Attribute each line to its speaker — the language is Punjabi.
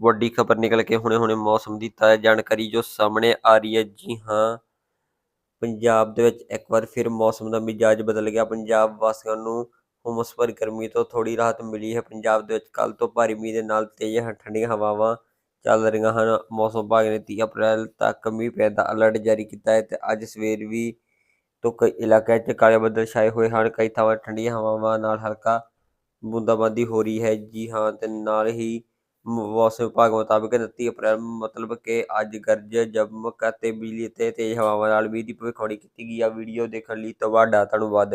Speaker 1: ਵੱਡੀ ਖਬਰ ਨਿਕਲ ਕੇ ਹੁਣੇ ਹੁਣੇ ਮੌਸਮ ਦੀ ਤਾਜ਼ਾ ਜਾਣਕਾਰੀ ਜੋ ਸਾਹਮਣੇ ਆ ਰਹੀ ਹੈ। ਜੀ ਹਾਂ, ਪੰਜਾਬ ਦੇ ਵਿੱਚ ਇੱਕ ਵਾਰ ਫਿਰ ਮੌਸਮ ਦਾ ਮਿਜਾਜ ਬਦਲ ਗਿਆ। ਪੰਜਾਬ ਵਾਸੀਆਂ ਨੂੰ ਹੁਮਸ ਭਰੀ ਗਰਮੀ ਤੋਂ ਥੋੜੀ ਰਾਹਤ ਮਿਲੀ ਹੈ। ਪੰਜਾਬ ਦੇ ਵਿੱਚ ਕੱਲ ਤੋਂ ਭਾਰੀ ਮੀਂਹ ਦੇ ਨਾਲ ਤੇਜ਼ ਠੰਡੀਆਂ ਹਵਾਵਾਂ ਚੱਲ ਰਹੀਆਂ ਹਨ। ਮੌਸਮ ਵਿਭਾਗ ਨੇ 30 ਅਪ੍ਰੈਲ ਤੱਕ ਮੀਂਹ ਪੈਣ ਦਾ ਅਲਰਟ ਜਾਰੀ ਕੀਤਾ ਹੈ ਤੇ ਅੱਜ ਸਵੇਰ ਵੀ ਤੋਂ ਕਈ ਇਲਾਕਿਆਂ 'ਚ ਕਾਲੇ ਬੱਦਲ ਛਾਏ ਹੋਏ ਹਨ। ਕਈ ਥਾਵਾਂ ਠੰਡੀਆਂ ਹਵਾਵਾਂ ਨਾਲ ਹਲਕਾ ਬੂੰਦਾਬਾਂਦੀ ਹੋ ਰਹੀ ਹੈ। ਜੀ ਹਾਂ, ਤੇ ਨਾਲ ਹੀ ਮੌਸਮ ਵਿਭਾਗ ਮੁਤਾਬਕ 29 ਅਪ੍ਰੈਲ ਮਤਲਬ ਕਿ ਅੱਜ ਗਰਜ ਚਮਕ ਅਤੇ ਬਿਜਲੀ ਅਤੇ ਤੇਜ਼ ਹਵਾਵਾਂ ਨਾਲ ਮੀਂਹ ਦੀ ਭਵਿੱਖਬਾਣੀ ਕੀਤੀ ਗਈ ਆ। ਵੀਡੀਓ ਦੇਖਣ ਲਈ ਤੁਹਾਡਾ ਧੰਨਵਾਦ।